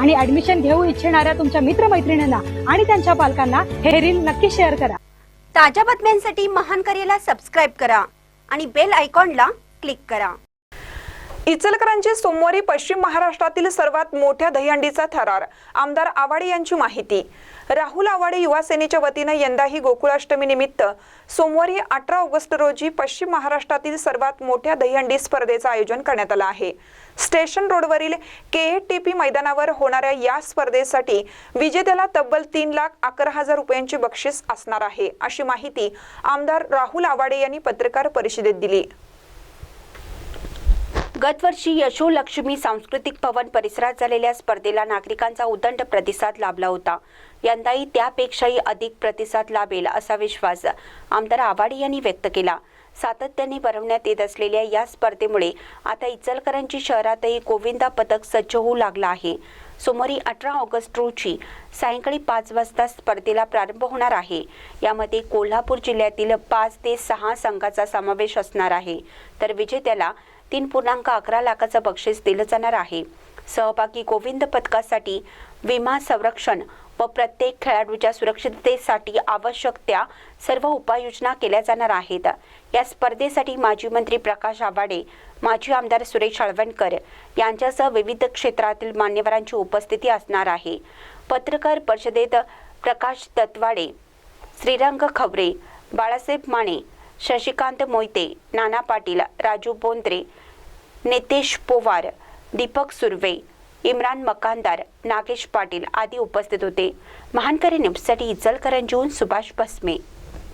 आणि ऍडमिशन घेऊ इच्छिणाऱ्या तुमच्या मित्रमैत्रिणींना आणि त्यांच्या पालकांना हे रील नक्की शेअर करा. ताज्या बातम्यांसाठी महान करेला सबस्क्राईब करा आणि बेल आयकॉनला क्लिक करा. इचलकरांची सोमवारी पश्चिम महाराष्ट्रातील सर्वात मोठ्या दहीहंडीचा थरार. आमदार आवाडे यांची माहिती. राहुल आवाडे युवा सेनेच्या वतीनं यंदाही गोकुळाष्टमी निमित्त सोमवारी अठरा ऑगस्ट रोजी पश्चिम महाराष्ट्रातील सर्वात मोठ्या दहीहंडी स्पर्धेचं आयोजन करण्यात आलं आहे. स्टेशन रोडवरील के मैदानावर होणाऱ्या या स्पर्धेसाठी विजेत्याला तब्बल तीन लाख अकरा हजार रुपयांची बक्षीस असणार आहे अशी माहिती आमदार राहुल आवाडे यांनी पत्रकार परिषदेत दिली. गतवर्षी यशो लक्ष्मी सांस्कृतिक भवन परिसरात झालेल्या स्पर्धेला नागरिकांचा उदंड प्रतिसाद लाभला होता. यंदाही त्यापेक्षाही अधिक प्रतिसाद लाभेल असा विश्वास आमदार आवाडे यांनी व्यक्त केला. सातत्याने भरवण्यात येत असलेल्या या स्पर्धेमुळे आता इचलकरांची शहरातही गोविंदा पथक सज्ज होऊ लागला आहे. सोमवारी अठरा ऑगस्ट रोजी सायंकाळी पाच वाजता स्पर्धेला प्रारंभ होणार आहे. यामध्ये कोल्हापूर जिल्ह्यातील पाच ते सहा संघाचा समावेश असणार आहे. तर विजेत्याला तीन पूर्णांक अकरा लाखाचं बक्षीस दिलं जाणार आहे. सहभागी गोविंद पथकासाठी विमा संरक्षण व प्रत्येक खेळाडूच्या सुरक्षिततेसाठी आवश्यक त्या सर्व उपाययोजना केल्या जाणार आहेत. या स्पर्धेसाठी माजी मंत्री प्रकाश आवाडे माजी आमदार सुरेश हळवणकर यांच्यासह विविध क्षेत्रातील मान्यवरांची उपस्थिती असणार आहे. पत्रकार परिषदेत प्रकाश तत्वाडे श्रीरंग खबरे बाळासाहेब माने शशिकांत मोहिते नाना पाटील राजू बोंद्रे नितेश पोवार दीपक सुर्वे इम्रान मकानदार नागेश पाटील आदी उपस्थित होते. महानकरी न्यूजसाठी इचलकरंजून सुभाष भस्मे.